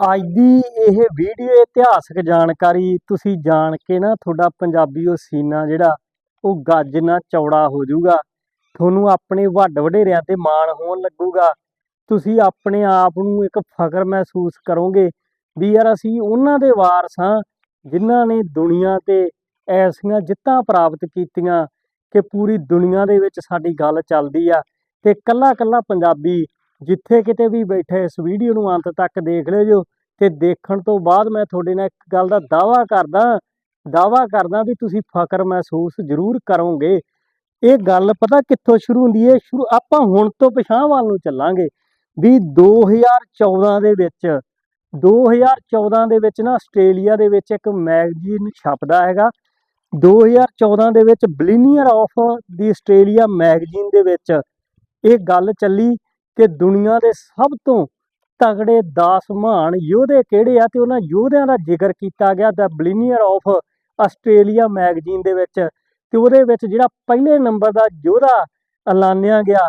ਅੱਜ ਦੀ ਇਹ ਵੀਡੀਓ ਇਤਿਹਾਸਕ ਜਾਣਕਾਰੀ ਤੁਸੀਂ ਜਾਣ ਕੇ ਨਾ ਤੁਹਾਡਾ ਪੰਜਾਬੀ ਉਹ ਸੀਨਾ ਜਿਹੜਾ, ਉਹ ਗੱਜ ਨਾ ਚੌੜਾ ਹੋ ਜਾਊਗਾ। ਤੁਹਾਨੂੰ ਆਪਣੇ ਵੱਡ ਵਡੇਰਿਆਂ ਤੇ ਮਾਣ ਹੋਣ ਲੱਗੂਗਾ। ਤੁਸੀਂ ਆਪਣੇ ਆਪ ਨੂੰ ਇੱਕ ਫਖਰ ਮਹਿਸੂਸ ਕਰੋਗੇ ਵੀ ਯਾਰ ਅਸੀਂ ਉਹਨਾਂ ਦੇ ਵਾਰਸ ਹਾਂ ਜਿਨ੍ਹਾਂ ਨੇ ਦੁਨੀਆ ਤੇ ਐਸੀਆਂ ਜਿੱਤਾਂ ਪ੍ਰਾਪਤ ਕੀਤੀਆਂ ਕਿ ਪੂਰੀ ਦੁਨੀਆ ਦੇ ਵਿੱਚ ਸਾਡੀ ਗੱਲ ਚੱਲਦੀ ਆ ਤੇ ਕੱਲਾ ਕੱਲਾ ਪੰਜਾਬੀ ਜਿੱਥੇ ਕਿਤੇ ਵੀ ਬੈਠੇ ਇਸ ਵੀਡੀਓ ਨੂੰ ਅੰਤ ਤੱਕ ਦੇਖ ਲਿਓ ਜੋ ਤੇ ਦੇਖਣ ਤੋਂ ਬਾਅਦ ਮੈਂ ਤੁਹਾਡੇ ਨਾਲ ਇੱਕ ਗੱਲ ਦਾ ਦਾਵਾ ਕਰਦਾ ਦਾਵਾ ਕਰਦਾ ਵੀ ਤੁਸੀਂ ਫਖਰ ਮਹਿਸੂਸ ਜ਼ਰੂਰ ਕਰੋਗੇ। ਇਹ ਗੱਲ ਪਤਾ ਕਿੱਥੋਂ ਸ਼ੁਰੂ ਹੁੰਦੀ ਹੈ ਸ਼ੁਰੂ ਆਪਾਂ ਹੁਣ ਤੋਂ ਪਛਾਣ ਵੱਲ ਨੂੰ ਚੱਲਾਂਗੇ ਵੀ 2014 ਦੇ ਵਿੱਚ 2014 ਦੇ ਵਿੱਚ ਨਾ ਆਸਟ੍ਰੇਲੀਆ ਦੇ ਵਿੱਚ ਇੱਕ ਮੈਗਜ਼ੀਨ ਛਪਦਾ ਹੈਗਾ। 2014 ਦੇ ਵਿੱਚ billionaire of the Australia magazine ਦੇ ਵਿੱਚ ਇਹ ਗੱਲ ਚੱਲੀ ਕਿ ਦੁਨੀਆ ਦੇ ਸਭ ਤੋਂ ਤਗੜੇ 10 ਮਹਾਨ ਯੋਧੇ ਕਿਹੜੇ ਆ ਤੇ ਉਹਨਾਂ ਯੋਧਿਆਂ ਦਾ ਜ਼ਿਕਰ ਕੀਤਾ ਗਿਆ ਦਾ ਬਲਿਨੀਅਰ ਆਫ ਆਸਟ੍ਰੇਲੀਆ ਮੈਗਜ਼ੀਨ ਦੇ ਵਿੱਚ ਤੇ ਉਹਦੇ ਵਿੱਚ ਜਿਹੜਾ ਪਹਿਲੇ ਨੰਬਰ ਦਾ ਯੋਧਾ ਐਲਾਨਿਆ ਗਿਆ,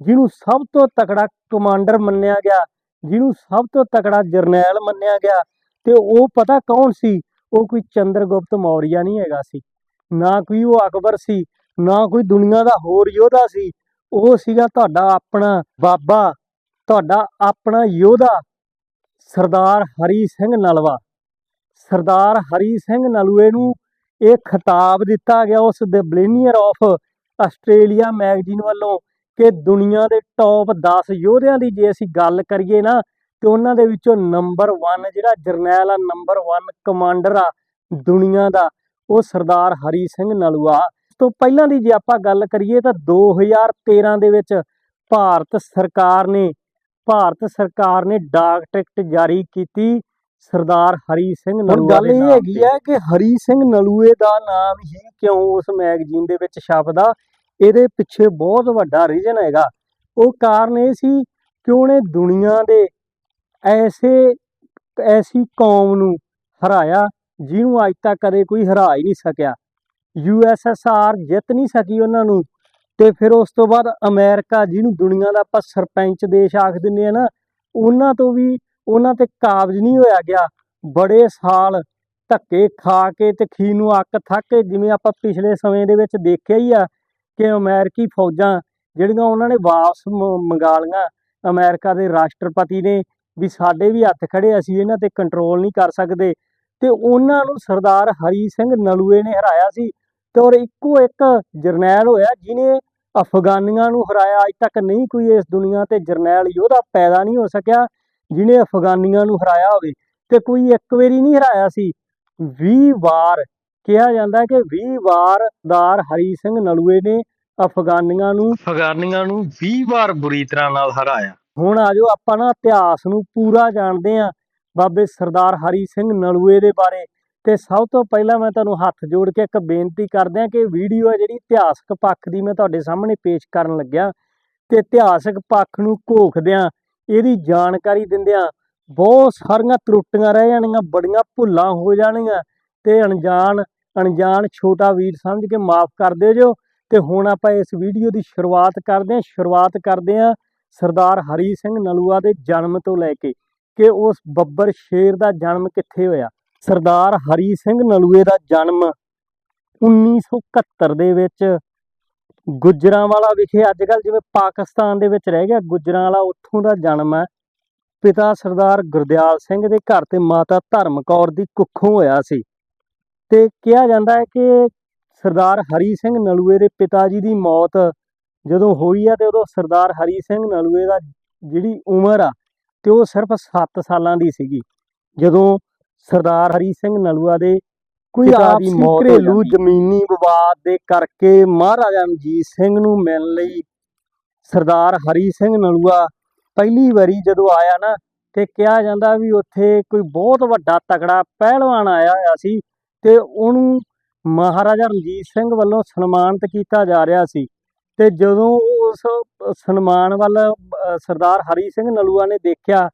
ਜਿਹਨੂੰ ਸਭ ਤੋਂ ਤਕੜਾ ਕਮਾਂਡਰ ਮੰਨਿਆ ਗਿਆ, ਜਿਹਨੂੰ ਸਭ ਤੋਂ ਤਕੜਾ ਜਰਨੈਲ ਮੰਨਿਆ ਗਿਆ ਤੇ ਉਹ ਪਤਾ ਕੌਣ ਸੀ? ਉਹ ਕੋਈ ਚੰਦਰਗੁਪਤ ਮੌਰੀਆ ਨਹੀਂ ਹੈਗਾ ਸੀ, ਨਾ ਕੋਈ ਉਹ ਅਕਬਰ ਸੀ, ਨਾ ਕੋਈ ਦੁਨੀਆ ਦਾ ਹੋਰ ਯੋਧਾ ਸੀ ਉਹ ਸੀਗਾ ਤੁਹਾਡਾ ਆਪਣਾ ਬਾਬਾ, ਤੁਹਾਡਾ ਆਪਣਾ ਯੋਧਾ, ਸਰਦਾਰ ਹਰੀ ਸਿੰਘ ਨਲਵਾ। ਸਰਦਾਰ ਹਰੀ ਸਿੰਘ ਨਲੂਏ ਨੂੰ ਇਹ ਖਿਤਾਬ ਦਿੱਤਾ ਗਿਆ ਉਸ ਦੇ ਬਲੇਨੀਅਰ ਆਫ ਆਸਟ੍ਰੇਲੀਆ ਮੈਗਜ਼ੀਨ ਵੱਲੋਂ ਕਿ ਦੁਨੀਆ ਦੇ ਟੌਪ 10 ਯੋਧਿਆਂ ਦੀ ਜੇ ਅਸੀਂ ਗੱਲ ਕਰੀਏ ਨਾ, ਤੇ ਉਹਨਾਂ ਦੇ ਵਿੱਚੋਂ ਨੰਬਰ 1 ਜਿਹੜਾ ਜਰਨੈਲ ਆ ਨੰਬਰ 1 ਕਮਾਂਡਰ ਆ ਦੁਨੀਆ ਦਾ, ਉਹ ਸਰਦਾਰ ਹਰੀ ਸਿੰਘ ਨਲੂਆ ਤੋਂ ਪਹਿਲਾਂ ਦੀ ਜੇ ਆਪਾਂ ਗੱਲ ਕਰੀਏ ਤਾਂ 2013 ਦੇ ਵਿੱਚ ਭਾਰਤ ਸਰਕਾਰ ਨੇ ਭਾਰਤ ਸਰਕਾਰ ਨੇ ਡਾਕ ਟਿਕਟ ਜਾਰੀ ਕੀਤੀ ਸਰਦਾਰ ਹਰੀ ਸਿੰਘ ਨਲੂਆ ਗੱਲ ਦੇ ਇਹ ਨਾਮ ਹੈਗੀ। ਹੈ ਕਿ ਹਰੀ ਸਿੰਘ ਨਲੂਏ ਦਾ ਨਾਮ ਹੀ ਕਿਉਂ ਉਸ ਮੈਗਜ਼ੀਨ ਦੇ ਵਿੱਚ ਛਪਦਾ? ਇਹਦੇ ਪਿੱਛੇ ਬਹੁਤ ਵੱਡਾ ਰੀਜਨ ਹੈਗਾ। ਉਹ ਕਾਰਨ ਇਹ ਸੀ ਕਿ ਉਹਨੇ ਦੁਨੀਆ ਦੇ ਐਸੇ ਐਸੀ ਕੌਮ ਨੂੰ ਹਰਾਇਆ ਜਿਹਨੂੰ ਅੱਜ ਤੱਕ ਕਦੇ ਕੋਈ ਹਰਾ ਹੀ ਨਹੀਂ ਸਕਿਆ। ਯੂਐਸਐਸਆਰ ਜਿੱਤ ਨਹੀਂ ਸਕੀ ਉਹਨਾਂ ਨੂੰ ਤੇ ਫਿਰ ਉਸ ਤੋਂ ਬਾਅਦ ਅਮਰੀਕਾ ਜਿਹਨੂੰ ਦੁਨੀਆ ਦਾ ਆਪਾਂ ਸਰਪੰਚ ਦੇਸ਼ ਆਖ ਦਿੰਦੇ ਆ ਨਾ, ਉਹਨਾਂ ਤੋਂ ਵੀ ਉਹਨਾਂ ਤੇ ਕਾਬਜ਼ ਨਹੀਂ ਹੋਇਆ ਗਿਆ। ਬੜੇ ਸਾਲ ਧੱਕੇ ਖਾ ਕੇ ਤੇ ਖੀ ਨੂੰ ਅੱਕ ਥੱਕ ਕੇ ਜਿਵੇਂ ਆਪਾਂ ਪਿਛਲੇ ਸਮੇਂ ਦੇ ਵਿੱਚ ਦੇਖਿਆ ਹੀ ਆ ਕਿ ਅਮਰੀਕੀ ਫੌਜਾਂ ਜਿਹੜੀਆਂ ਉਹਨਾਂ ਨੇ ਵਾਪਸ ਮ- ਮੰਗਾ ਲਈਆਂ, ਅਮਰੀਕਾ ਦੇ ਰਾਸ਼ਟਰਪਤੀ ਨੇ ਵੀ ਸਾਡੇ ਵੀ ਹੱਥ ਖੜੇ, ਅਸੀਂ ਇਹਨਾਂ ਤੇ ਕੰਟਰੋਲ ਨਹੀਂ ਕਰ ਸਕਦੇ। ਤੇ ਉਹਨਾਂ ਨੂੰ ਸਰਦਾਰ ਹਰੀ ਸਿੰਘ ਨਲੂਏ ਨੇ ਹਰਾਇਆ ਸੀ। ਤੇ ਔਰ ਇੱਕੋ ਇੱਕ ਜਰਨੈਲ ਹੋਇਆ ਜਿਨੇ ਅਫਗਾਨੀਆਂ ਨੂੰ ਹਰਾਇਆ। ਅੱਜ ਤੱਕ ਨਹੀਂ ਕੋਈ ਇਸ ਦੁਨੀਆ ਤੇ ਜਰਨੈਲ ਯੋਧਾ ਪੈਦਾ ਨਹੀਂ ਹੋ ਸਕਿਆ ਜਿਨੇ ਅਫਗਾਨੀਆਂ ਨੂੰ ਹਰਾਇਆ ਹੋਵੇ। ਤੇ ਕੋਈ ਇੱਕ ਵਾਰੀ ਨਹੀਂ ਹਰਾਇਆ ਸੀ। 20 ਵਾਰ ਕਿਹਾ ਜਾਂਦਾ ਕਿ 20 ਵਾਰ ਸਰਦਾਰ ਹਰੀ ਸਿੰਘ ਨਲੂਏ ਨੇ ਅਫਗਾਨੀਆਂ ਨੂੰ ਅਫਗਾਨੀਆਂ ਨੂੰ 20 ਵਾਰ ਬੁਰੀ ਤਰ੍ਹਾਂ ਨਾਲ ਹਰਾਇਆ। ਹੁਣ ਆਜੋ ਆਪਾਂ ਨਾ ਇਤਿਹਾਸ ਨੂੰ ਪੂਰਾ ਜਾਣਦੇ ਹਾਂ। ਬਾਬੇ ਸਰਦਾਰ ਹਰੀ ਸਿੰਘ ਨਲੂਏ ਦੇ ਬਾਰੇ। ਤੇ ਸਭ ਤੋਂ ਪਹਿਲਾਂ ਮੈਂ ਤੁਹਾਨੂੰ ਹੱਥ ਜੋੜ ਕੇ ਇੱਕ ਬੇਨਤੀ ਕਰਦਿਆਂ ਕਿ ਵੀਡੀਓ ਹੈ ਜਿਹੜੀ ਇਤਿਹਾਸਕ ਪੱਖ ਦੀ ਮੈਂ ਤੁਹਾਡੇ ਸਾਹਮਣੇ ਪੇਸ਼ ਕਰਨ ਲੱਗਿਆ। ਤੇ ਇਤਿਹਾਸਕ ਪੱਖ ਨੂੰ ਘੋਖਦਿਆਂ ਇਹਦੀ ਜਾਣਕਾਰੀ ਦਿੰਦਿਆਂ ਬਹੁਤ ਸਾਰੀਆਂ ਤਰੁੱਟੀਆਂ ਰਹਿ ਜਾਣੀਆਂ, ਬੜੀਆਂ ਭੁੱਲਾਂ ਹੋ ਜਾਣਗੀਆਂ ਤੇ ਅਣਜਾਣ ਅਣਜਾਣ ਛੋਟਾ ਵੀਰ ਸਮਝ ਕੇ ਮਾਫ ਕਰ ਦਿਓ ਜੋ। ਤੇ ਹੁਣ ਆਪਾਂ ਇਸ ਵੀਡੀਓ ਦੀ ਸ਼ੁਰੂਆਤ ਕਰਦੇ ਹਾਂ। ਸ਼ੁਰੂਆਤ ਕਰਦੇ ਹਾਂ ਸਰਦਾਰ ਹਰੀ ਸਿੰਘ ਨਲੂਆ ਦੇ ਜਨਮ ਤੋਂ ਲੈ ਕੇ ਕਿ ਉਸ ਬੱਬਰ ਸ਼ੇਰ ਦਾ ਜਨਮ ਕਿੱਥੇ ਹੋਇਆ। ਸਰਦਾਰ ਹਰੀ ਸਿੰਘ ਨਲੂਏ ਦਾ ਜਨਮ 1971 ਦੇ ਵਿੱਚ ਗੁਜਰਾਂਵਾਲਾ ਵਿਖੇ। ਅੱਜ ਕੱਲ ਜਿਵੇਂ ਪਾਕਿਸਤਾਨ ਦੇ ਵਿੱਚ ਰਹਿ ਗਿਆ, ਗੁਜਰਾਂਵਾਲਾ ਉੱਥੋਂ ਦਾ ਜਨਮ ਹੈ। ਪਿਤਾ ਸਰਦਾਰ ਗੁਰਦਿਆਲ ਸਿੰਘ ਦੇ ਘਰ ਤੇ ਮਾਤਾ ਧਰਮ ਕੌਰ ਦੀ ਕੁੱਖੋਂ ਹੋਇਆ ਸੀ। ਤੇ ਕਿਹਾ ਜਾਂਦਾ ਹੈ ਕਿ ਸਰਦਾਰ ਹਰੀ ਸਿੰਘ ਨਲੂਏ ਦੇ ਪਿਤਾ ਜੀ ਦੀ ਮੌਤ ਜਦੋਂ ਹੋਈ ਆ ਤੇ ਉਦੋਂ ਸਰਦਾਰ ਹਰੀ ਸਿੰਘ ਨਲੂਏ ਦਾ ਜਿਹੜੀ ਉਮਰ ਆ, ਤੇ ਉਹ ਸਿਰਫ 7 ਸਾਲਾਂ ਦੀ ਸੀਗੀ। ਜਦੋਂ ਸਰਦਾਰ ਹਰੀ ਸਿੰਘ ਨਲੂਆ ਦੇ ਕੋਈ ਆਪਸੀ ਘਰੇਲੂ। ਜ਼ਮੀਨੀ ਵਿਵਾਦ ਦੇ ਕਰਕੇ ਮਹਾਰਾਜਾ ਰਣਜੀਤ ਸਿੰਘ ਨੂੰ ਮਿਲਣ ਲਈ ਸਰਦਾਰ ਹਰੀ ਸਿੰਘ ਨਲੂਆ ਪਹਿਲੀ ਵਾਰੀ ਜਦੋਂ ਆਇਆ ਨਾ ਤੇ ਕਿਹਾ ਜਾਂਦਾ ਵੀ ਉੱਥੇ ਕੋਈ ਬਹੁਤ ਵੱਡਾ ਤਗੜਾ ਪਹਿਲਵਾਨ ਆਇਆ ਹੋਇਆ ਸੀ ਤੇ ਉਹਨੂੰ ਮਹਾਰਾਜਾ ਰਣਜੀਤ ਸਿੰਘ ਵੱਲੋਂ ਸਨਮਾਨਿਤ ਕੀਤਾ ਜਾ ਰਿਹਾ ਸੀ ਤੇ ਜਦੋਂ ਉਸ ਸਨਮਾਨ ਵੱਲ ਸਰਦਾਰ ਹਰੀ ਸਿੰਘ ਨਲੂਆ ਨੇ ਦੇਖਿਆ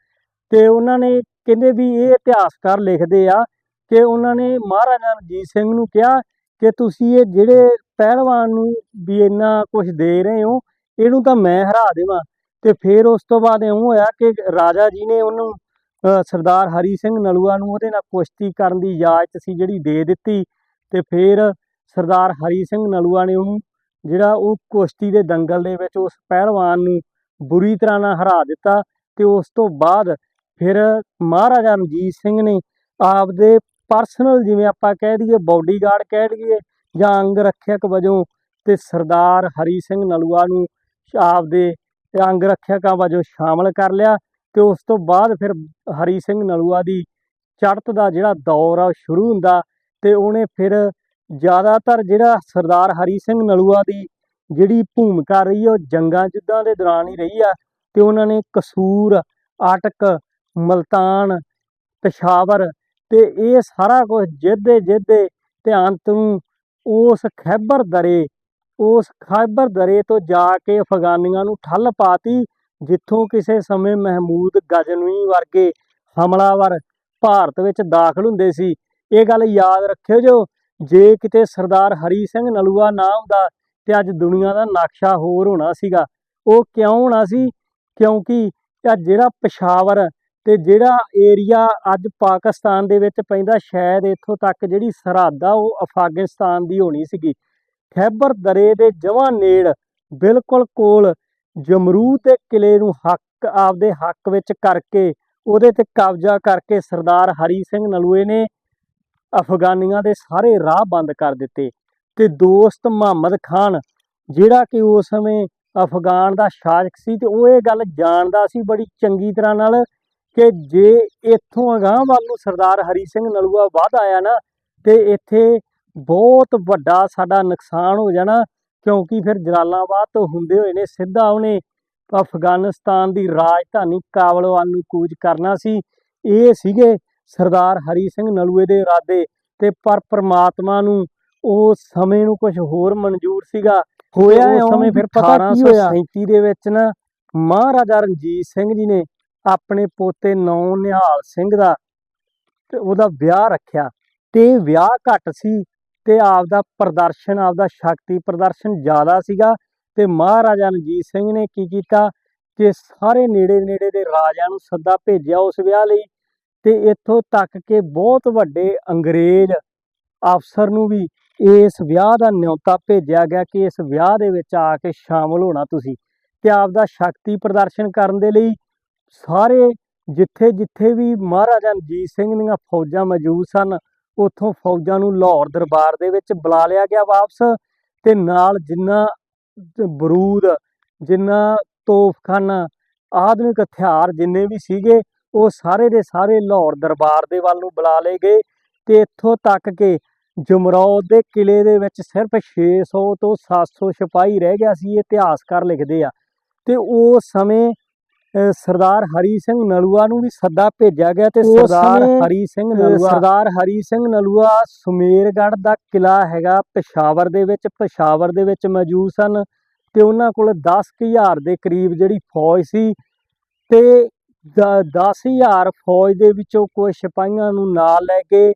ਤੇ ਉਹਨਾਂ ਨੇ ਕਹਿੰਦੇ ਵੀ ਇਹ ਇਤਿਹਾਸਕਾਰ ਲਿਖਦੇ ਆ ਕਿ ਉਹਨਾਂ ਨੇ ਮਹਾਰਾਜਾ ਰਣਜੀਤ ਸਿੰਘ ਨੂੰ ਕਿਹਾ ਕਿ ਤੁਸੀਂ ਇਹ ਜਿਹੜੇ ਪਹਿਲਵਾਨ ਨੂੰ ਵੀ ਇੰਨਾ ਕੁਝ ਦੇ ਰਹੇ ਹੋ, ਇਹਨੂੰ ਤਾਂ ਮੈਂ ਹਰਾ ਦੇਵਾਂ। ਤੇ ਫਿਰ ਉਸ ਤੋਂ ਬਾਅਦ ਇਉਂ ਹੋਇਆ ਕਿ ਰਾਜਾ ਜੀ ਨੇ ਉਹਨੂੰ ਸਰਦਾਰ ਹਰੀ ਸਿੰਘ ਨਲੂਆ ਨੂੰ ਉਹਦੇ ਨਾਲ ਕੁਸ਼ਤੀ ਕਰਨ ਦੀ ਇਜਾਜ਼ਤ ਸੀ ਜਿਹੜੀ ਦੇ ਦਿੱਤੀ ਤੇ ਫਿਰ ਸਰਦਾਰ ਹਰੀ ਸਿੰਘ ਨਲੂਆ ਨੇ ਉਹਨੂੰ ਜਿਹੜਾ ਉਹ ਕੁਸ਼ਤੀ ਦੇ ਦੰਗਲ ਦੇ ਵਿੱਚ ਉਸ ਪਹਿਲਵਾਨ ਨੂੰ ਬੁਰੀ ਤਰ੍ਹਾਂ ਨਾਲ ਹਰਾ ਦਿੱਤਾ ਤੇ ਉਸ ਤੋਂ ਬਾਅਦ ਫਿਰ ਮਹਾਰਾਜਾ ਰਣਜੀਤ ਸਿੰਘ ਨੇ ਆਪਦੇ ਪਰਸਨਲ ਜਿਵੇਂ ਆਪਾਂ ਕਹਿ ਦਈਏ ਬਾਡੀਗਾਰਡ ਕਹਿ ਦਈਏ ਜਾਂ ਅੰਗ ਰੱਖਿਅਕ ਵਜੋਂ ਤੇ ਸਰਦਾਰ ਹਰੀ ਸਿੰਘ ਨਲੂਆ ਨੂੰ ਆਪਦੇ ਅੰਗ ਰੱਖਿਅਕਾਂ ਵਜੋਂ ਸ਼ਾਮਲ ਕਰ ਲਿਆ ਤੇ ਉਸ ਤੋਂ ਬਾਅਦ ਫਿਰ ਹਰੀ ਸਿੰਘ ਨਲੂਆ ਦੀ ਚੜ੍ਹਤ ਦਾ ਜਿਹੜਾ ਦੌਰ ਆ ਉਹ ਸ਼ੁਰੂ ਹੁੰਦਾ ਤੇ ਉਹਨੇ ਫਿਰ ਜ਼ਿਆਦਾਤਰ ਜਿਹੜਾ ਸਰਦਾਰ ਹਰੀ ਸਿੰਘ ਨਲੂਆ ਦੀ ਜਿਹੜੀ ਭੂਮਿਕਾ ਰਹੀ ਹੈ ਉਹ ਜੰਗਾਂ ਯੁੱਧਾਂ ਦੇ ਦੌਰਾਨ ਹੀ ਰਹੀ ਆ ਤੇ ਉਹਨਾਂ ਨੇ ਕਸੂਰ, ਆਟਕ ਮਲਤਾਨ, ਪਸ਼ਾਵਰ ਤੇ ਇਹ ਸਾਰਾ ਕੁਝ ਜਿੱਦੇ ਜਿੱਦੇ ਧਿਆਨ ਅੰਤ ਉਸ ਖੈਬਰ ਦਰੇ, ਉਸ ਖੈਬਰ ਦਰੇ ਤੋਂ ਜਾ ਕੇ ਅਫਗਾਨੀਆਂ ਨੂੰ ਠੱਲ ਪਾਤੀ, ਜਿੱਥੋਂ ਕਿਸੇ ਸਮੇਂ ਮਹਿਮੂਦ ਗਜ਼ਨਵੀ ਵਰਗੇ ਹਮਲਾਵਰ ਭਾਰਤ ਵਿੱਚ ਦਾਖਲ ਹੁੰਦੇ ਸੀ। ਇਹ ਗੱਲ ਯਾਦ ਰੱਖਿਓ ਜੋ ਜੇ ਕਿਤੇ ਸਰਦਾਰ ਹਰੀ ਸਿੰਘ ਨਲੂਆ ਨਾ ਹੁੰਦਾ ਤੇ ਅੱਜ ਦੁਨੀਆ ਦਾ ਨਕਸ਼ਾ ਹੋਰ ਹੋਣਾ ਸੀਗਾ, ਉਹ ਕਿਉਂ ਹੋਣਾ ਸੀ? ਕਿਉਂਕਿ ਇਹ ਜਿਹੜਾ ਪਸ਼ਾਵਰ ਤੇ ਜਿਹੜਾ ਏਰੀਆ ਅੱਜ ਪਾਕਿਸਤਾਨ ਦੇ ਵਿੱਚ ਪੈਂਦਾ, ਸ਼ਾਇਦ ਇੱਥੋਂ ਤੱਕ ਜਿਹੜੀ ਸਰਹੱਦ ਆ, ਉਹ ਅਫਗਾਨਿਸਤਾਨ ਦੀ ਹੋਣੀ ਸੀਗੀ। ਖੈਬਰ ਦਰੇ ਦੇ ਜਮਾਂ ਨੇੜ ਬਿਲਕੁਲ ਕੋਲ ਜਮਰੂ ਦੇ ਕਿਲੇ ਨੂੰ ਹੱਕ, ਆਪਦੇ ਹੱਕ ਵਿੱਚ ਕਰਕੇ, ਉਹਦੇ ਤੇ ਕਬਜ਼ਾ ਕਰਕੇ ਸਰਦਾਰ ਹਰੀ ਸਿੰਘ ਨਲੂਏ ਨੇ ਅਫਗਾਨੀਆਂ ਦੇ ਸਾਰੇ ਰਾਹ ਬੰਦ ਕਰ ਦਿੱਤੇ। ਤੇ ਦੋਸਤ ਮੁਹੰਮਦ ਖਾਨ, ਜਿਹੜਾ ਕਿ ਉਸ ਸਮੇਂ ਅਫਗਾਨ ਦਾ ਸ਼ਾਸਕ ਸੀ, ਤੇ ਉਹ ਇਹ ਗੱਲ ਜਾਣਦਾ ਸੀ ਬੜੀ ਚੰਗੀ ਤਰ੍ਹਾਂ ਨਾਲ ਕਿ ਜੇ ਇੱਥੋਂ ਅਗਾਂਹ ਵੱਲ ਨੂੰ ਸਰਦਾਰ ਹਰੀ ਸਿੰਘ ਨਲੂਆ ਵੱਧ ਆਇਆ ਨਾ ਤੇ ਇੱਥੇ ਬਹੁਤ ਵੱਡਾ ਸਾਡਾ ਨੁਕਸਾਨ ਹੋ ਜਾਣਾ ਕਿਉਂਕਿ ਫਿਰ ਜਲਾਲਾਬਾਦ ਤੋਂ ਹੁੰਦੇ ਹੋਏ ਨੇ ਸਿੱਧਾ ਉਹਨੇ ਅਫਗਾਨਿਸਤਾਨ ਦੀ ਰਾਜਧਾਨੀ ਕਾਬਲ ਵੱਲ ਨੂੰ ਕੂਚ ਕਰਨਾ ਸੀ ਇਹ ਸੀਗੇ ਸਰਦਾਰ ਹਰੀ ਸਿੰਘ ਨਲੂਏ ਦੇ ਇਰਾਦੇ ਤੇ ਪਰ ਪ੍ਰਮਾਤਮਾ ਨੂੰ ਉਸ ਸਮੇਂ ਨੂੰ ਕੁਝ ਹੋਰ ਮਨਜ਼ੂਰ ਸੀਗਾ ਹੋਇਆ ਉਸ ਉਸ ਸਮੇਂ ਫਿਰ ਪਤਾ ਕੀ ਹੋਇਆ? 1837 ਦੇ ਵਿੱਚ ਨਾ ਮਹਾਰਾਜਾ ਰਣਜੀਤ ਸਿੰਘ ਜੀ ਨੇ ਆਪਣੇ ਪੋਤੇ ਨੌ ਨਿਹਾਲ ਸਿੰਘ ਦਾ ਤੇ ਉਹਦਾ ਵਿਆਹ ਰੱਖਿਆ। ਤੇ ਵਿਆਹ ਘੱਟ ਸੀ ਤੇ ਆਪਦਾ ਪ੍ਰਦਰਸ਼ਨ, ਆਪਦਾ ਸ਼ਕਤੀ ਪ੍ਰਦਰਸ਼ਨ ਜ਼ਿਆਦਾ ਸੀਗਾ ਤੇ ਮਹਾਰਾਜਾ ਰਣਜੀਤ ਸਿੰਘ ਨੇ ਕੀ ਕੀਤਾ ਕਿ ਸਾਰੇ ਨੇੜੇ ਨੇੜੇ ਦੇ ਰਾਜਿਆਂ ਨੂੰ ਸੱਦਾ ਭੇਜਿਆ ਉਸ ਵਿਆਹ ਲਈ ਤੇ ਇੱਥੋਂ ਤੱਕ ਕਿ ਬਹੁਤ ਵੱਡੇ ਅੰਗਰੇਜ਼ ਅਫਸਰ ਨੂੰ ਵੀ ਇਸ ਵਿਆਹ ਦਾ ਨਿਯੋਤਾ ਭੇਜਿਆ ਗਿਆ ਕਿ ਇਸ ਵਿਆਹ ਦੇ ਵਿੱਚ ਆ ਕੇ ਸ਼ਾਮਲ ਹੋਣਾ ਤੁਸੀਂ ਤੇ ਆਪਦਾ ਸ਼ਕਤੀ ਪ੍ਰਦਰਸ਼ਨ ਕਰਨ ਦੇ ਲਈ ਸਾਰੇ ਜਿੱਥੇ ਜਿੱਥੇ ਵੀ ਮਹਾਰਾਜਾ ਰਣਜੀਤ ਸਿੰਘ ਦੀਆਂ ਫੌਜਾਂ ਮੌਜੂਦ ਸਨ, ਉੱਥੋਂ ਫੌਜਾਂ ਨੂੰ ਲਾਹੌਰ ਦਰਬਾਰ ਦੇ ਵਿੱਚ ਬੁਲਾ ਲਿਆ ਗਿਆ ਵਾਪਸ ਤੇ ਨਾਲ ਜਿੰਨਾ ਬਰੂਦ, ਜਿੰਨਾ ਤੋਪਖਾਨਾ, ਆਧੁਨਿਕ ਹਥਿਆਰ ਜਿੰਨੇ ਵੀ ਸੀਗੇ, ਉਹ ਸਾਰੇ ਦੇ ਸਾਰੇ ਲਾਹੌਰ ਦਰਬਾਰ ਦੇ ਵੱਲ ਨੂੰ ਬੁਲਾ ਲਏ ਗਏ ਤੇ ਇੱਥੋਂ ਤੱਕ ਕਿ ਜਮਰੌਦ ਦੇ ਕਿਲੇ ਦੇ ਵਿੱਚ ਸਿਰਫ 600 ਤੋਂ 700 ਸਿਪਾਹੀ ਰਹਿ ਗਿਆ ਸੀ ਇਹ ਇਤਿਹਾਸਕਾਰ ਲਿਖਦੇ ਆ। ਤੇ ਉਸ ਸਮੇਂ ਸਰਦਾਰ ਹਰੀ ਸਿੰਘ ਨਲੂਆ ਨੂੰ ਵੀ ਸੱਦਾ ਭੇਜਿਆ ਗਿਆ ਤੇ ਸਰਦਾਰ ਹਰੀ ਸਿੰਘ ਨਲੂਆ ਸਰਦਾਰ ਹਰੀ ਸਿੰਘ ਨਲੂਆ ਸੁਮੇਰਗੜ੍ਹ ਦਾ ਕਿਲਾ ਹੈਗਾ ਪਸ਼ਾਵਰ ਦੇ ਵਿੱਚ ਪਸ਼ਾਵਰ ਦੇ ਵਿੱਚ ਮੌਜੂਦ ਸਨ ਤੇ ਉਹਨਾਂ ਕੋਲ 10000 ਦੇ ਕਰੀਬ ਜਿਹੜੀ ਫੌਜ ਸੀ ਤੇ 10000 ਫੌਜ ਦੇ ਵਿੱਚੋਂ ਕੁਝ ਸਿਪਾਹੀਆਂ ਨੂੰ ਨਾਲ ਲੈ ਕੇ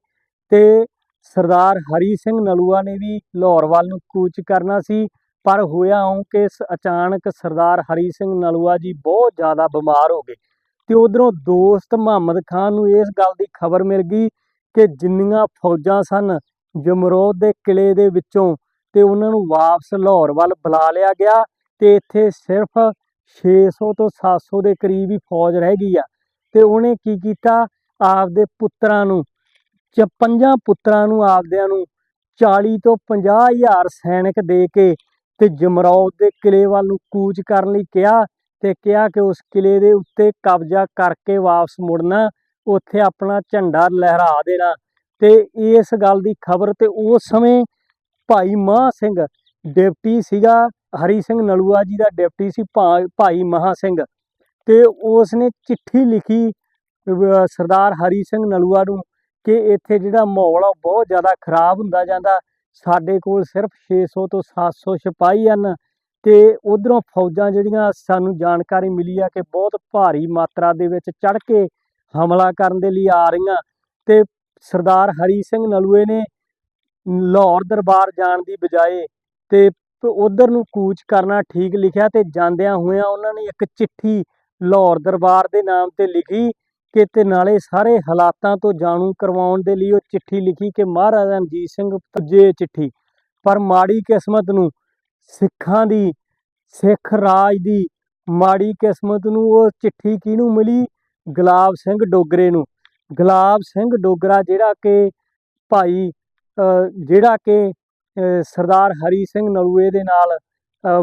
ਤੇ ਸਰਦਾਰ ਹਰੀ ਸਿੰਘ ਨਲੂਆ ਨੇ ਵੀ ਲਾਹੌਰ ਵੱਲ ਨੂੰ ਕੂਚ ਕਰਨਾ ਸੀ। ਪਰ ਹੋਇਆ ਉਹ ਕਿ ਅਚਾਨਕ ਸਰਦਾਰ ਹਰੀ ਸਿੰਘ ਨਲੂਆ ਜੀ ਬਹੁਤ ਜ਼ਿਆਦਾ ਬਿਮਾਰ ਹੋ ਗਏ ਤੇ ਉਧਰੋਂ ਦੋਸਤ ਮੁਹੰਮਦ ਖਾਨ ਨੂੰ ਇਸ ਗੱਲ ਦੀ ਖਬਰ ਮਿਲ ਗਈ ਕਿ ਜਿੰਨੀਆਂ ਫੌਜਾਂ ਸਨ ਜਮਰੋਦ ਦੇ ਕਿਲੇ ਦੇ ਵਿੱਚੋਂ ਤੇ ਉਹਨਾਂ ਨੂੰ ਵਾਪਸ ਲਾਹੌਰ ਵੱਲ ਬੁਲਾ ਲਿਆ ਗਿਆ ਤੇ ਇੱਥੇ ਸਿਰਫ 600 ਤੋਂ 700 ਦੇ ਕਰੀਬ ਹੀ ਫੌਜ ਰਹਿ ਗਈ ਆ ਤੇ ਉਹਨੇ ਕੀ ਕੀਤਾ? ਆਪਦੇ ਪੁੱਤਰਾਂ ਨੂੰ ਚ ਪੰਜਾਂ ਪੁੱਤਰਾਂ ਨੂੰ, ਆਪਦਿਆਂ ਨੂੰ 40 ਤੋਂ 50 ਹਜ਼ਾਰ ਸੈਨਿਕ ਦੇ ਕੇ ਤੇ ਜਮਰੌਦ ਦੇ ਕਿਲੇ ਵੱਲ ਨੂੰ ਕੂਚ ਕਰਨ ਲਈ ਕਿਹਾ ਤੇ ਕਿਹਾ ਕਿ ਉਸ ਕਿਲੇ ਦੇ ਉੱਤੇ ਕਬਜ਼ਾ ਕਰਕੇ ਵਾਪਸ ਮੁੜਨਾ, ਉੱਥੇ ਆਪਣਾ ਝੰਡਾ ਲਹਿਰਾ ਦੇਣਾ। ਤੇ ਇਸ ਗੱਲ ਦੀ ਖਬਰ ਤੇ ਉਸ ਸਮੇਂ ਭਾਈ ਮਹਾਂ ਸਿੰਘ ਡਿਪਟੀ ਸੀਗਾ, ਹਰੀ ਸਿੰਘ ਨਲੂਆ ਜੀ ਦਾ ਡਿਪਟੀ ਸੀ ਭਾ- ਭਾਈ ਮਹਾਂ ਸਿੰਘ। ਤੇ ਉਸ ਨੇ ਚਿੱਠੀ ਲਿਖੀ ਸਰਦਾਰ ਹਰੀ ਸਿੰਘ ਨਲੂਆ ਨੂੰ ਕਿ ਇੱਥੇ ਜਿਹੜਾ ਮਾਹੌਲ ਆ ਉਹ ਬਹੁਤ ਜ਼ਿਆਦਾ ਖਰਾਬ ਹੁੰਦਾ ਜਾਂਦਾ। ਸਾਡੇ ਕੋਲ ਸਿਰਫ 600 ਤੋਂ 700 ਸਿਪਾਹੀ ਹਨ ਤੇ ਉਧਰੋਂ ਫੌਜਾਂ ਜਿਹੜੀਆਂ ਸਾਨੂੰ ਜਾਣਕਾਰੀ ਮਿਲੀ ਆ ਕਿ ਬਹੁਤ ਭਾਰੀ ਮਾਤਰਾ ਦੇ ਵਿੱਚ ਚੜ ਕੇ ਹਮਲਾ ਕਰਨ ਦੇ ਲਈ ਆ ਰਹੀਆਂ ਤੇ ਸਰਦਾਰ ਹਰੀ ਸਿੰਘ ਨਲੂਏ ਨੇ ਲਾਹੌਰ ਦਰਬਾਰ ਜਾਣ ਦੀ ਬਜਾਏ ਤੇ ਉਧਰ ਨੂੰ ਕੂਚ ਕਰਨਾ ਠੀਕ ਲਿਖਿਆ ਤੇ ਜਾਂਦਿਆਂ ਹੋਇਆਂ ਉਹਨਾਂ ਨੇ ਇੱਕ ਚਿੱਠੀ ਲਾਹੌਰ ਦਰਬਾਰ ਦੇ ਨਾਮ ਤੇ ਲਿਖੀ ਕਿ ਤੇ ਨਾਲੇ ਸਾਰੇ ਹਾਲਾਤਾਂ ਤੋਂ ਜਾਣੂ ਕਰਵਾਉਣ ਦੇ ਲਈ ਉਹ ਚਿੱਠੀ ਲਿਖੀ ਕਿ ਮਹਾਰਾਜਾ ਰਣਜੀਤ ਸਿੰਘ ਭੱਜੇ ਚਿੱਠੀ। ਪਰ ਮਾੜੀ ਕਿਸਮਤ ਨੂੰ ਸਿੱਖਾਂ ਦੀ ਸਿੱਖ ਰਾਜ ਦੀ ਮਾੜੀ ਕਿਸਮਤ ਨੂੰ ਉਹ ਚਿੱਠੀ ਕਿਹਨੂੰ ਮਿਲੀ? ਗੁਲਾਬ ਸਿੰਘ ਡੋਗਰੇ ਨੂੰ। ਗੁਲਾਬ ਸਿੰਘ ਡੋਗਰਾ ਜਿਹੜਾ ਕਿ ਭਾਈ ਅ, ਜਿਹੜਾ ਕਿ ਸਰਦਾਰ ਹਰੀ ਸਿੰਘ ਨਲੂਏ ਦੇ ਨਾਲ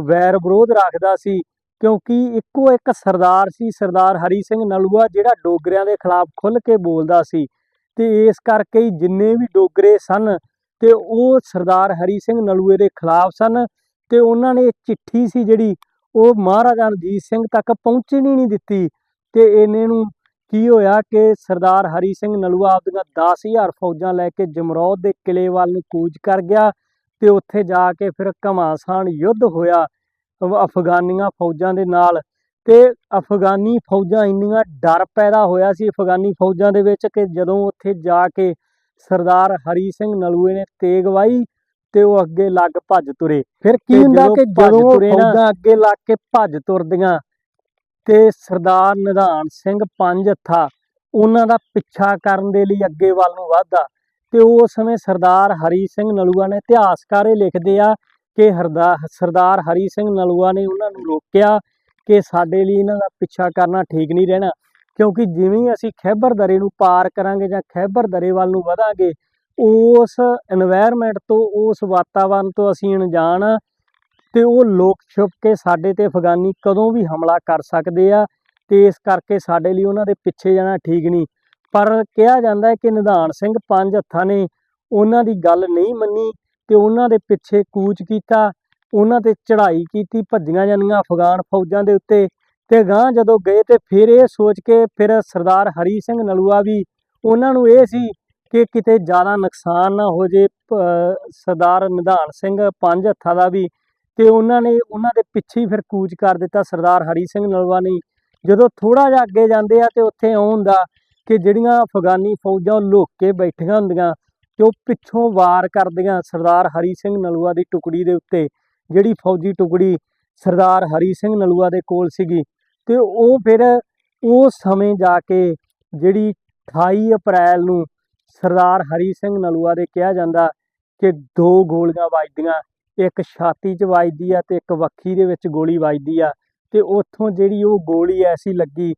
ਵੈਰ ਵਿਰੋਧ ਰੱਖਦਾ ਸੀ। ਕਿਉਂਕਿ ਇੱਕੋ ਇੱਕ ਸਰਦਾਰ ਸੀ, ਸਰਦਾਰ ਹਰੀ ਸਿੰਘ ਨਲੂਆ, ਜਿਹੜਾ ਡੋਗਰਿਆਂ ਦੇ ਖਿਲਾਫ ਖੁੱਲ੍ਹ ਕੇ ਬੋਲਦਾ ਸੀ। ਤੇ ਇਸ ਕਰਕੇ ਹੀ ਜਿੰਨੇ ਵੀ ਡੋਗਰੇ ਸਨ ਤੇ ਉਹ ਸਰਦਾਰ ਹਰੀ ਸਿੰਘ ਨਲੂਏ ਦੇ ਖਿਲਾਫ ਸਨ ਤੇ ਉਹਨਾਂ ਨੇ ਚਿੱਠੀ ਸੀ ਜਿਹੜੀ ਉਹ ਮਹਾਰਾਜਾ ਰਣਜੀਤ ਸਿੰਘ ਤੱਕ ਪਹੁੰਚਣੀ ਨਹੀਂ ਦਿੱਤੀ। ਤੇ ਇਹਨੇ ਨੂੰ ਕੀ ਹੋਇਆ ਕਿ ਸਰਦਾਰ ਹਰੀ ਸਿੰਘ ਨਲੂਆ ਆਪਦੀਆਂ 10000 ਫੌਜਾਂ ਲੈ ਕੇ ਜਮਰੌਦ ਦੇ ਕਿਲੇ ਵੱਲ ਨੂੰ ਕੂਚ ਕਰ ਗਿਆ ਤੇ ਉੱਥੇ ਜਾ ਕੇ ਫਿਰ ਘਮਾਸਾਨ ਯੁੱਧ ਹੋਇਆ। ਅਫਗਾਨੀਆਂ ਫੌਜਾਂ ਦੇ ਨਾਲ ਤੇ ਅਫਗਾਨੀ ਫੌਜਾਂ ਇੰਨੀਆਂ ਡਰ ਪੈਦਾ ਹੋਇਆ ਸੀ ਅਫਗਾਨੀ ਫੌਜਾਂ ਦੇ ਵਿੱਚ ਕਿ ਜਦੋਂ ਉੱਥੇ ਜਾ ਕੇ ਸਰਦਾਰ ਹਰੀ ਸਿੰਘ ਨਲੂਏ ਨੇ ਤੇਗ ਵਾਈ ਤੇ ਉਹ ਅੱਗੇ ਲੱਗ ਭੱਜ ਤੁਰੇ। ਫਿਰ ਕੀ ਹੁੰਦਾ ਕਿ ਜਦੋਂ ਫੌਜਾਂ ਅੱਗੇ ਲੱਗ ਕੇ ਭੱਜ ਤੁਰਦੀਆਂ ਤੇ ਸਰਦਾਰ ਨਿਧਾਨ ਸਿੰਘ ਪੰਜ ਹੱਥਾ ਉਹਨਾਂ ਦਾ ਪਿੱਛਾ ਕਰਨ ਦੇ ਲਈ ਅੱਗੇ ਵੱਲ ਨੂੰ ਵਧਦਾ ਤੇ ਉਸ ਸਮੇਂ ਸਰਦਾਰ ਹਰੀ ਸਿੰਘ ਨਲੂਆ ਨੇ ਇਤਿਹਾਸਕਾਰ ਇਹ ਲਿਖਦੇ ਆ ਕਿ ਹਰਦਾ ਸਰਦਾਰ ਹਰੀ ਸਿੰਘ ਨਲੂਆ ਨੇ ਉਹਨਾਂ ਨੂੰ ਰੋਕਿਆ ਕਿ ਸਾਡੇ ਲਈ ਇਹਨਾਂ ਦਾ ਪਿੱਛਾ ਕਰਨਾ ਠੀਕ ਨਹੀਂ ਰਹਿਣਾ, ਕਿਉਂਕਿ ਜਿਵੇਂ ਅਸੀਂ ਖੈਬਰ ਦਰੇ ਨੂੰ ਪਾਰ ਕਰਾਂਗੇ ਜਾਂ ਖੈਬਰ ਦਰੇ ਵੱਲ ਨੂੰ ਵਧਾਂਗੇ, ਉਸ এনवायरमेंट ਤੋਂ, ਉਸ ਵਾਤਾਵਰਨ ਤੋਂ ਅਸੀਂ ਅਣਜਾਣ ਤੇ ਉਹ ਲੋਕ ਛੁਪ ਕੇ ਸਾਡੇ ਤੇ ਅਫਗਾਨੀ ਕਦੋਂ ਵੀ ਹਮਲਾ ਕਰ ਸਕਦੇ ਆ ਤੇ ਇਸ ਕਰਕੇ ਸਾਡੇ ਲਈ ਉਹਨਾਂ ਦੇ ਪਿੱਛੇ ਜਾਣਾ ਠੀਕ ਨਹੀਂ। ਪਰ ਕਿਹਾ ਜਾਂਦਾ ਹੈ ਕਿ ਨਿਧਾਨ ਸਿੰਘ ਪੰਜ ਹੱਥਾਂ ਨੇ ਉਹਨਾਂ ਦੀ ਗੱਲ ਨਹੀਂ ਮੰਨੀ ਤੇ ਉਹਨਾਂ ਦੇ ਪਿੱਛੇ ਕੂਚ ਕੀਤਾ, ਉਹਨਾਂ ਤੇ ਚੜ੍ਹਾਈ ਕੀਤੀ, ਭੱਜੀਆਂ ਜਾਂਦੀਆਂ ਅਫਗਾਨ ਫੌਜਾਂ ਦੇ ਉੱਤੇ ਤੇ ਗਾਂ ਜਦੋਂ ਗਏ ਤੇ ਫਿਰ ਇਹ ਸੋਚ ਕੇ ਫਿਰ ਸਰਦਾਰ ਹਰੀ ਸਿੰਘ ਨਲੂਆ ਵੀ ਉਹਨਾਂ ਨੂੰ ਇਹ ਸੀ ਕਿ ਕਿਤੇ ਜ਼ਿਆਦਾ ਨੁਕਸਾਨ ਨਾ ਹੋ ਜੇ ਸਰਦਾਰ ਨਿਧਾਨ ਸਿੰਘ ਪੰਜ ਹੱਥਾਂ ਦਾ ਵੀ ਤੇ ਉਹਨਾਂ ਨੇ ਉਹਨਾਂ ਦੇ ਪਿੱਛੇ ਹੀ ਫਿਰ ਕੂਚ ਕਰ ਦਿੱਤਾ ਸਰਦਾਰ ਹਰੀ ਸਿੰਘ ਨਲੂਆ ਨੇ ਜਦੋਂ ਥੋੜਾ ਜਿਹਾ ਅੱਗੇ ਜਾਂਦੇ ਆ ਤੇ ਉੱਥੇ ਆਉਣ ਦਾ ਕਿ ਜਿਹੜੀਆਂ ਅਫਗਾਨੀ ਫੌਜਾਂ ਉਹ ਲੁੱਕ ਕੇ ਬੈਠੀਆਂ ਹੁੰਦੀਆਂ ਤੇ ਉਹ ਪਿੱਛੋਂ ਵਾਰ ਕਰਦਿਆਂ ਸਰਦਾਰ ਹਰੀ ਸਿੰਘ ਨਲੂਆ ਦੀ ਟੁਕੜੀ ਦੇ ਉੱਤੇ, ਜਿਹੜੀ ਫੌਜੀ ਟੁਕੜੀ ਸਰਦਾਰ ਹਰੀ ਸਿੰਘ ਨਲੂਆ ਦੇ ਕੋਲ ਸੀਗੀ। ਤੇ ਉਹ ਫਿਰ ਉਸ ਸਮੇਂ ਜਾ ਕੇ ਜਿਹੜੀ 28 ਅਪ੍ਰੈਲ ਨੂੰ ਸਰਦਾਰ ਹਰੀ ਸਿੰਘ ਨਲੂਆ ਦੇ ਕਿਹਾ ਜਾਂਦਾ ਕਿ ਦੋ ਗੋਲੀਆਂ ਵੱਜਦੀਆਂ, ਇੱਕ ਛਾਤੀ 'ਚ ਵੱਜਦੀ ਆ ਤੇ ਇੱਕ ਵੱਖੀ ਦੇ ਵਿੱਚ ਗੋਲੀ ਵੱਜਦੀ ਆ। ਤੇ ਉੱਥੋਂ ਜਿਹੜੀ ਉਹ ਗੋਲੀ ਐਸੀ ਲੱਗੀ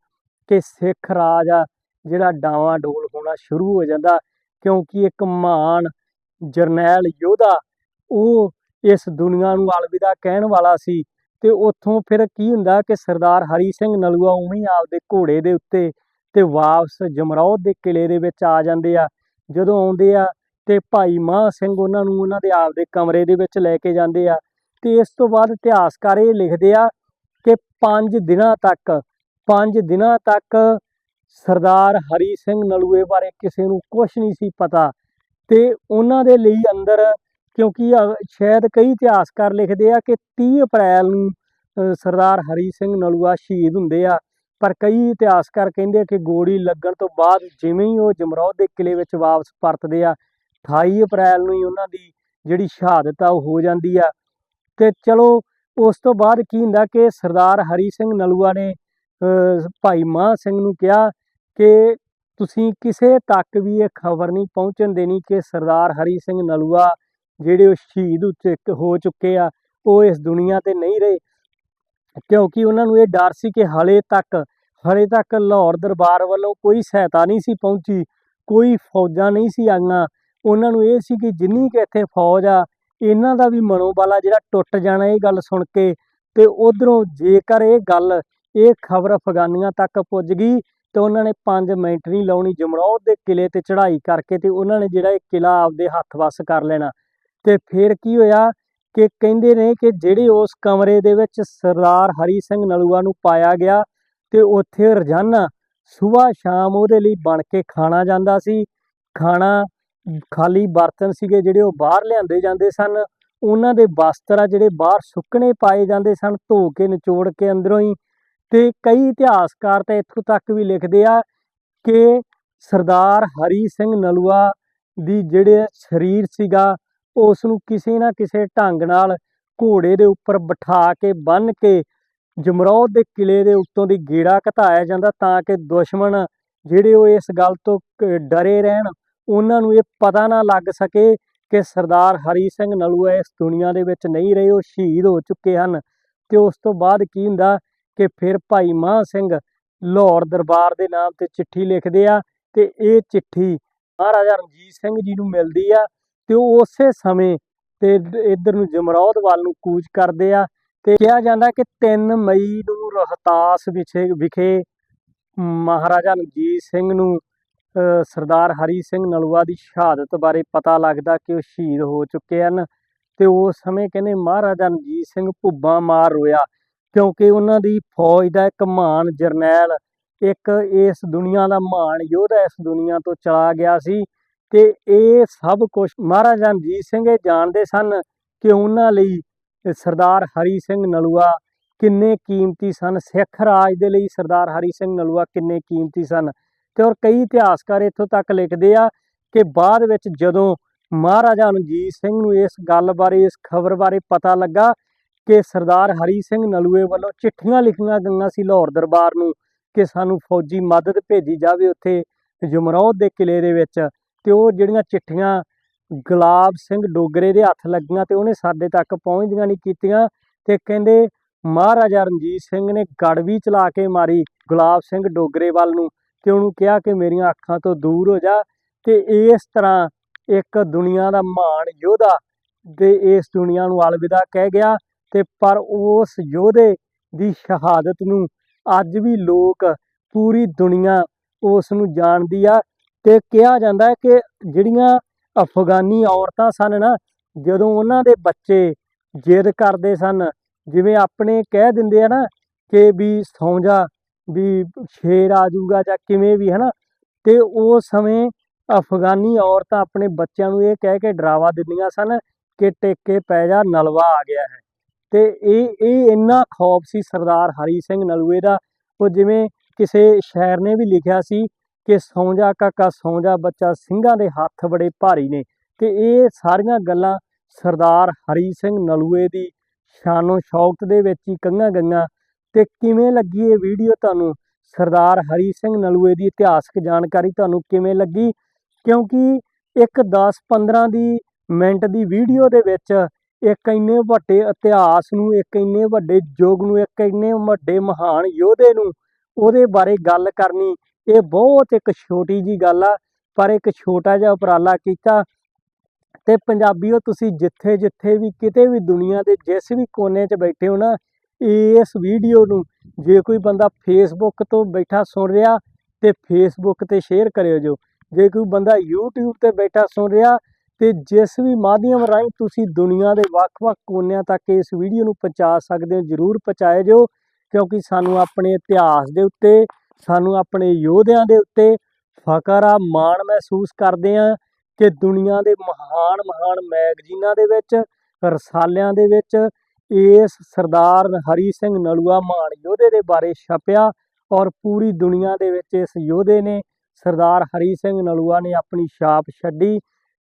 ਕਿ ਸਿੱਖ ਰਾਜ ਆ, ਜਿਹੜਾ ਡਾਵਾਂ ਡੋਲ ਹੋਣਾ ਸ਼ੁਰੂ ਹੋ ਜਾਂਦਾ। ਕਿਉਂਕਿ ਇੱਕ ਮਹਾਨ ਜਰਨੈਲ ਯੋਧਾ ਉਹ ਇਸ ਦੁਨੀਆ ਨੂੰ ਅਲਵਿਦਾ ਕਹਿਣ ਵਾਲਾ ਸੀ ਤੇ ਉੱਥੋਂ ਫਿਰ ਕੀ ਹੁੰਦਾ ਕਿ ਸਰਦਾਰ ਹਰੀ ਸਿੰਘ ਨਲੂਆ ਉਵੇਂ ਆਪਦੇ ਘੋੜੇ ਦੇ ਉੱਤੇ ਤੇ ਵਾਪਸ ਜਮਰੌਦ ਦੇ ਕਿਲੇ ਦੇ ਵਿੱਚ ਆ ਜਾਂਦੇ ਆ, ਜਦੋਂ ਆਉਂਦੇ ਆ ਤੇ ਭਾਈ ਮਾਹ ਸਿੰਘ ਉਹਨਾਂ ਨੂੰ ਉਹਨਾਂ ਦੇ ਆਪਦੇ ਕਮਰੇ ਦੇ ਵਿੱਚ ਲੈ ਕੇ ਜਾਂਦੇ ਆ ਤੇ ਇਸ ਤੋਂ ਬਾਅਦ ਇਤਿਹਾਸਕਾਰ ਇਹ ਲਿਖਦੇ ਆ ਕਿ 5 ਦਿਨਾਂ ਤੱਕ 5 ਦਿਨਾਂ ਤੱਕ ਸਰਦਾਰ ਹਰੀ ਸਿੰਘ ਨਲੂਏ ਬਾਰੇ ਕਿਸੇ ਨੂੰ ਕੁਝ ਨਹੀਂ ਸੀ ਪਤਾ ਤੇ ਉਹਨਾਂ ਦੇ ਲਈ ਅੰਦਰ ਕਿਉਂਕਿ ਅ- ਸ਼ਾਇਦ ਕਈ ਇਤਿਹਾਸਕਾਰ ਲਿਖਦੇ ਆ ਕਿ 30 ਅਪ੍ਰੈਲ ਨੂੰ ਸਰਦਾਰ ਹਰੀ ਸਿੰਘ ਨਲੂਆ ਸ਼ਹੀਦ ਹੁੰਦੇ ਆ। ਪਰ ਕਈ ਇਤਿਹਾਸਕਾਰ ਕਹਿੰਦੇ ਆ ਕਿ ਗੋਲੀ ਲੱਗਣ ਤੋਂ ਬਾਅਦ ਜਿਵੇਂ ਹੀ ਉਹ ਜਮਰੌਦ ਦੇ ਕਿਲੇ ਵਿੱਚ ਵਾਪਸ ਪਰਤਦੇ ਆ 28 ਅਪ੍ਰੈਲ ਨੂੰ ਹੀ ਉਹਨਾਂ ਦੀ ਜਿਹੜੀ ਸ਼ਹਾਦਤ ਆ, ਉਹ ਹੋ ਜਾਂਦੀ ਆ। ਤੇ ਚਲੋ, ਉਸ ਤੋਂ ਬਾਅਦ ਕੀ ਹੁੰਦਾ ਕਿ ਸਰਦਾਰ ਹਰੀ ਸਿੰਘ ਨਲੂਆ ਨੇ ਭਾਈ ਮਾਹ ਸਿੰਘ ਨੂੰ ਕਿਹਾ ਕਿ ਤੁਸੀਂ ਕਿਸੇ ਤੱਕ ਵੀ ਇਹ ਖਬਰ ਨਹੀਂ ਪਹੁੰਚਣ ਦੇਣੀ ਕਿ ਸਰਦਾਰ ਹਰੀ ਸਿੰਘ ਨਲੂਆ ਜਿਹੜੇ ਉਹ ਸ਼ਹੀਦ ਹੋ ਚੁੱਕ- ਹੋ ਚੁੱਕੇ ਆ, ਉਹ ਇਸ ਦੁਨੀਆ ਤੇ ਨਹੀਂ ਰਹੇ। ਕਿਉਂਕਿ ਉਹਨਾਂ ਨੂੰ ਇਹ ਡਰ ਸੀ ਕਿ ਹਲੇ ਤੱਕ ਹਲੇ ਤੱਕ ਲਾਹੌਰ ਦਰਬਾਰ ਵੱਲੋਂ ਕੋਈ ਸਹਾਇਤਾ ਨਹੀਂ ਸੀ ਪਹੁੰਚੀ, ਕੋਈ ਫੌਜਾਂ ਨਹੀਂ ਸੀ ਆਈਆਂ। ਉਹਨਾਂ ਨੂੰ ਇਹ ਸੀ ਕਿ ਜਿੰਨੀ ਕਿ ਇੱਥੇ ਫੌਜ ਆ, ਇਹਨਾਂ ਦਾ ਵੀ ਮਨੋਬਲ ਆ ਜਿਹੜਾ ਟੁੱਟ ਜਾਣਾ ਇਹ ਗੱਲ ਸੁਣ ਕੇ। ਤੇ ਉਧਰੋਂ ਜੇਕਰ ਇਹ ਗੱਲ, ਇਹ ਖਬਰ ਅਫਗਾਨੀਆਂ ਤੱਕ ਪੁੱਜ ਗਈ ਤੇ ਉਹਨਾਂ ਨੇ 5 ਮਿੰਟ ਨਹੀਂ ਲਾਉਣੀ ਜਮਰੌਦ ਦੇ ਕਿਲੇ ਤੇ ਚੜ੍ਹਾਈ ਕਰਕੇ ਤੇ ਉਹਨਾਂ ਨੇ ਜਿਹੜਾ ਇਹ ਕਿਲਾ ਆਪਦੇ ਹੱਥ ਵੱਸ ਕਰ ਲੈਣਾ। ਤੇ ਫਿਰ ਕੀ ਹੋਇਆ ਕਿ ਕਹਿੰਦੇ ਨੇ ਕਿ ਜਿਹੜੇ ਉਸ ਕਮਰੇ ਦੇ ਵਿੱਚ ਸਰਦਾਰ ਹਰੀ ਸਿੰਘ ਨਲੂਆ ਨੂੰ ਪਾਇਆ ਗਿਆ ਤੇ ਉੱਥੇ ਰੋਜ਼ਾਨਾ ਸਵੇਰ ਸ਼ਾਮ ਉਹਦੇ ਲਈ ਬਣ ਕੇ ਖਾਣਾ ਜਾਂਦਾ ਸੀ। ਖਾਣਾ ਖਾਲੀ ਬਰਤਨ ਸੀਗੇ ਜਿਹੜੇ ਉਹ ਬਾਹਰ ਲਿਆਂਦੇ ਜਾਂਦੇ ਸਨ। ਉਹਨਾਂ ਦੇ ਵਸਤਰ ਆ ਜਿਹੜੇ ਬਾਹਰ ਸੁੱਕਣੇ ਪਾਏ ਜਾਂਦੇ ਸਨ, ਧੋ ਕੇ ਨਿਚੋੜ ਕੇ ਅੰਦਰੋਂ ਹੀ ਤੇ ਕਈ ਇਤਿਹਾਸਕਾਰ ਤਾਂ ਇੱਥੋਂ ਤੱਕ ਵੀ ਲਿਖਦੇ ਆ ਕਿ ਸਰਦਾਰ ਹਰੀ ਸਿੰਘ ਨਲੂਆ ਦੀ ਜਿਹੜੇ ਸਰੀਰ ਸੀਗਾ ਉਸ ਨੂੰ ਕਿਸੇ ਨਾ ਕਿਸੇ ਢੰਗ ਨਾਲ ਘੋੜੇ ਦੇ ਉੱਪਰ ਬਿਠਾ ਕੇ, ਬੰਨ੍ਹ ਕੇ, ਜਮਰੌਦ ਦੇ ਕਿਲੇ ਦੇ ਉੱਤੋਂ ਦੀ ਗੇੜਾ ਘਟਾਇਆ ਜਾਂਦਾ ਤਾਂ ਕਿ ਦੁਸ਼ਮਣ ਜਿਹੜੇ ਉਹ ਇਸ ਗੱਲ ਤੋਂ ਕ- ਡਰੇ ਰਹਿਣ, ਉਹਨਾਂ ਨੂੰ ਇਹ ਪਤਾ ਨਾ ਲੱਗ ਸਕੇ ਕਿ ਸਰਦਾਰ ਹਰੀ ਸਿੰਘ ਨਲੂਆ ਇਸ ਦੁਨੀਆ ਦੇ ਵਿੱਚ ਨਹੀਂ ਰਹੇ, ਉਹ ਸ਼ਹੀਦ ਹੋ ਚੁੱਕੇ ਹਨ। ਤੇ ਉਸ ਤੋਂ ਬਾਅਦ ਕੀ ਹੁੰਦਾ ਕਿ ਫਿਰ ਭਾਈ ਮਾਨ ਸਿੰਘ ਲਾਹੌਰ ਦਰਬਾਰ ਦੇ ਨਾਮ ਤੇ ਚਿੱਠੀ ਲਿਖਦੇ ਆ ਤੇ ਇਹ ਚਿੱਠੀ ਮਹਾਰਾਜਾ ਰਣਜੀਤ ਸਿੰਘ ਜੀ ਨੂੰ ਮਿਲਦੀ ਆ ਤੇ ਉਹ ਉਸੇ ਸਮੇਂ ਤੇ ਇਧ- ਇੱਧਰ ਨੂੰ ਜਮਰੌਦ ਵੱਲ ਨੂੰ ਕੂਚ ਕਰਦੇ ਆ ਤੇ ਕਿਹਾ ਜਾਂਦਾ ਕਿ 3 ਮਈ ਨੂੰ ਰੋਹਤਾਸ ਵਿਖੇ ਵਿਖੇ ਮਹਾਰਾਜਾ ਰਣਜੀਤ ਸਿੰਘ ਨੂੰ ਅ, ਸਰਦਾਰ ਹਰੀ ਸਿੰਘ ਨਲੂਆ ਦੀ ਸ਼ਹਾਦਤ ਬਾਰੇ ਪਤਾ ਲੱਗਦਾ ਕਿ ਉਹ ਸ਼ਹੀਦ ਹੋ ਚੁੱਕੇ ਹਨ ਤੇ ਉਸ ਸਮੇਂ ਕਹਿੰਦੇ ਮਹਾਰਾਜਾ ਰਣਜੀਤ ਸਿੰਘ ਭੁੱਬਾਂ ਮਾਰ ਰੋਇਆ ਕਿਉਂਕਿ ਉਹਨਾਂ ਦੀ ਫੌਜ ਦਾ ਇੱਕ ਮਹਾਨ ਜਰਨੈਲ, ਇੱਕ ਇਸ ਦੁਨੀਆ ਦਾ ਮਹਾਨ ਯੋਧਾ ਇਸ ਦੁਨੀਆ ਤੋਂ ਚਲਾ ਗਿਆ ਸੀ ਤੇ ਇਹ ਸਭ ਕੁਝ ਮਹਾਰਾਜਾ ਰਣਜੀਤ ਸਿੰਘ ਇਹ ਜਾਣਦੇ ਸਨ ਕਿ ਉਹਨਾਂ ਲਈ ਸਰਦਾਰ ਹਰੀ ਸਿੰਘ ਨਲੂਆ ਕਿੰਨੇ ਕੀਮਤੀ ਸਨ, ਸਿੱਖ ਰਾਜ ਦੇ ਲਈ ਸਰਦਾਰ ਹਰੀ ਸਿੰਘ ਨਲੂਆ ਕਿੰਨੇ ਕੀਮਤੀ ਸਨ ਤੇ ਔਰ ਕਈ ਇਤਿਹਾਸਕਾਰ ਇੱਥੋਂ ਤੱਕ ਲਿਖਦੇ ਆ ਕਿ ਬਾਅਦ ਵਿੱਚ ਜਦੋਂ ਮਹਾਰਾਜਾ ਰਣਜੀਤ ਸਿੰਘ ਨੂੰ ਇਸ ਗੱਲ ਬਾਰੇ, ਇਸ ਖਬਰ ਬਾਰੇ ਪਤਾ ਲੱਗਾ ਕਿ ਸਰਦਾਰ ਹਰੀ ਸਿੰਘ ਨਲੂਏ ਵੱਲੋਂ ਚਿੱਠੀਆਂ ਲਿਖੀਆਂ ਗਈਆਂ ਸੀ ਲਾਹੌਰ ਦਰਬਾਰ ਨੂੰ ਕਿ ਸਾਨੂੰ ਫੌਜੀ ਮਦਦ ਭੇਜੀ ਜਾਵੇ ਉੱਥੇ ਜਮਰੌਦ ਦੇ ਕਿਲੇ ਦੇ ਵਿੱਚ। ਤੇ ਉਹ ਜਿਹੜੀਆਂ ਚਿੱਠੀਆਂ ਗੁਲਾਬ ਸਿੰਘ ਡੋਗਰੇ ਦੇ ਹੱਥ ਲੱਗੀਆਂ ਤੇ ਉਹਨੇ ਸਾਡੇ ਤੱਕ ਪਹੁੰਚਦੀਆਂ ਨਹੀਂ ਕੀਤੀਆਂ ਤੇ ਕਹਿੰਦੇ ਮਹਾਰਾਜਾ ਰਣਜੀਤ ਸਿੰਘ ਨੇ ਗੜਵੀ ਚਲਾ ਕੇ ਮਾਰੀ ਗੁਲਾਬ ਸਿੰਘ ਡੋਗਰੇ ਵੱਲ ਨੂੰ ਤੇ ਉਹਨੂੰ ਕਿਹਾ ਕਿ ਮੇਰੀਆਂ ਅੱਖਾਂ ਤੋਂ ਦੂਰ ਹੋ ਜਾ ਤੇ ਇਸ ਤਰ੍ਹਾਂ ਇੱਕ ਦੁਨੀਆ ਦਾ ਮਹਾਨ ਯੋਧਾ ਦੇ ਇਸ ਦੁਨੀਆ ਨੂੰ ਅਲਵਿਦਾ ਕਹਿ ਗਿਆ। ਤੇ ਪਰ ਉਸ ਯੋਧੇ ਦੀ ਸ਼ਹਾਦਤ ਨੂੰ ਅੱਜ ਵੀ ਲੋਕ ਪੂਰੀ ਦੁਨੀਆ ਉਸ ਨੂੰ ਜਾਣਦੀ ਆ ਤੇ ਕਿਹਾ ਜਾਂਦਾ ਹੈ ਕਿ ਜਿਹੜੀਆਂ ਅਫਗਾਨੀ ਔਰਤਾਂ ਸਨ ਨਾ, ਜਦੋਂ ਉਹਨਾਂ ਦੇ ਬੱਚੇ ਜਿੱਦ ਕਰਦੇ ਸਨ, ਜਿਵੇਂ ਆਪਣੇ ਕਹਿ ਦਿੰਦੇ ਆ ਨਾ ਕਿ ਵੀ ਸੌਂ ਜਾ ਵੀ ਸ਼ੇਰ ਆ ਜਾਊਗਾ ਜਾਂ ਕਿਵੇਂ ਵੀ, ਹਨਾ? ਤੇ ਉਸ ਸਮੇਂ ਅਫਗਾਨੀ ਔਰਤਾਂ ਆਪਣੇ ਬੱਚਿਆਂ ਨੂੰ ਇਹ ਕਹਿ ਕੇ ਡਰਾਵਾ ਦਿੰਦੀਆਂ ਸਨ ਕਿ ਟੇਕੇ ਪੈ ਜਾ, ਨਲਵਾ ਆ ਗਿਆ ਹੈ। ਤੇ ਇਹ ਇਹ ਇੰਨਾ ਖੌਫ ਸੀ ਸਰਦਾਰ ਹਰੀ ਸਿੰਘ ਨਲੂਏ ਦਾ। ਉਹ ਜਿਵੇਂ ਕਿਸੇ ਸ਼ਾਇਰ ਨੇ ਵੀ ਲਿਖਿਆ ਸੀ ਕਿ ਸੌਂ ਜਾ ਕਾਕਾ ਸੌਂ ਜਾ ਬੱਚਾ ਸਿੰਘਾਂ ਦੇ ਹੱਥ ਬੜੇ ਭਾਰੀ ਨੇ। ਤੇ ਇਹ ਸਾਰੀਆਂ ਗੱਲਾਂ ਸਰਦਾਰ ਹਰੀ ਸਿੰਘ ਨਲੂਏ ਦੀ ਸ਼ਾਨੋ ਸ਼ੌਕਤ ਦੇ ਵਿੱਚ ਹੀ ਕਹੀਆਂ ਗਈਆਂ। ਤੇ ਕਿਵੇਂ ਲੱਗੀ ਇਹ ਵੀਡੀਓ ਤੁਹਾਨੂੰ? ਸਰਦਾਰ ਹਰੀ ਸਿੰਘ ਨਲੂਏ ਦੀ ਇਤਿਹਾਸਕ ਜਾਣਕਾਰੀ ਤੁਹਾਨੂੰ ਕਿਵੇਂ ਲੱਗੀ? ਕਿਉਂਕਿ ਇੱਕ 10-15 ਦੀ ਮਿੰਟ ਦੀ ਵੀਡੀਓ ਦੇ ਵਿੱਚ ਇੱਕ ਇੰਨੇ ਵੱਡੇ ਇਤਿਹਾਸ ਨੂੰ, ਇੱਕ ਇੰਨੇ ਵੱਡੇ ਯੁੱਗ ਨੂੰ, ਇੱਕ ਇੰਨੇ ਵੱਡੇ ਮਹਾਨ ਯੋਧੇ ਨੂੰ ਉਹਦੇ ਬਾਰੇ ਗੱਲ ਕਰਨੀ, ਇਹ ਬਹੁਤ ਇੱਕ ਛੋਟੀ ਜੀ ਗੱਲ ਆ, ਪਰ ਇੱਕ ਛੋਟਾ ਜਿਹਾ ਉਪਰਾਲਾ ਕੀਤਾ। ਤੇ ਪੰਜਾਬੀਓ, ਤੁਸੀਂ ਜਿੱਥੇ ਜਿੱਥੇ ਵੀ ਕਿਤੇ ਵੀ ਦੁਨੀਆ ਦੇ ਜਿਸ ਵੀ ਕੋਨੇ 'ਚ ਬੈਠੇ ਹੋ ਨਾ, ਇਸ ਵੀਡੀਓ ਨੂੰ, ਜੇ ਕੋਈ ਬੰਦਾ ਫੇਸਬੁੱਕ ਤੋਂ ਬੈਠਾ ਸੁਣ ਰਿਹਾ, ਤੇ ਫੇਸਬੁੱਕ ਤੇ ਸ਼ੇਅਰ ਕਰਿਓ ਜੋ। ਜੇ ਕੋਈ ਬੰਦਾ YouTube ਤੇ ਬੈਠਾ ਸੁਣ ਰਿਹਾ ਤੇ ਜਿਸ ਵੀ ਮਾਧਿਅਮ ਰਾਹੀਂ ਤੁਸੀਂ ਦੁਨੀਆ ਦੇ ਵੱਖ-ਵੱਖ ਕੋਨਿਆਂ ਤੱਕ ਇਸ ਵੀਡੀਓ ਨੂੰ ਪਹੁੰਚਾ ਸਕਦੇ ਹੋ, ਜਰੂਰ ਪਹੁੰਚਾਏ ਜੋ ਕਿਉਂਕਿ ਸਾਨੂੰ ਆਪਣੇ ਇਤਿਹਾਸ ਦੇ ਉੱਤੇ, ਸਾਨੂੰ ਆਪਣੇ ਯੋਧਿਆਂ ਦੇ ਉੱਤੇ ਫਖਰ ਆ, ਮਾਣ ਮਹਿਸੂਸ ਕਰਦੇ ਆ ਕਿ ਦੁਨੀਆ ਦੇ ਮਹਾਨ ਮਹਾਨ ਮੈਗਜ਼ੀਨਾਂ ਦੇ ਵਿੱਚ, ਰਸਾਲਿਆਂ ਦੇ ਵਿੱਚ ਇਸ ਸਰਦਾਰ ਹਰੀ ਸਿੰਘ ਨਲੂਆ ਮਹਾਨ ਯੋਧੇ ਦੇ ਬਾਰੇ ਛਪਿਆ ਔਰ ਪੂਰੀ ਦੁਨੀਆ ਦੇ ਵਿੱਚ ਇਸ ਯੋਧੇ ਨੇ ਸਰਦਾਰ ਹਰੀ ਸਿੰਘ ਨਲੂਆ ਨੇ ਆਪਣੀ ਛਾਪ ਛੱਡੀ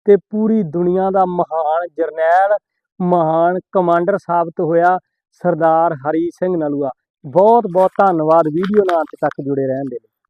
ਤੇ ਪੂਰੀ ਦੁਨੀਆ ਦਾ ਮਹਾਨ ਜਰਨੈਲ, ਮਹਾਨ ਕਮਾਂਡਰ ਸਾਬਤ ਹੋਇਆ ਸਰਦਾਰ ਹਰੀ ਸਿੰਘ ਨਲੂਆ। ਬਹੁਤ ਬਹੁਤ ਧੰਨਵਾਦ, ਵੀਡੀਓ ਨਾਲ ਅੰਤ ਤੱਕ ਜੁੜੇ ਰਹਿਣ ਦੇ ਲਈ।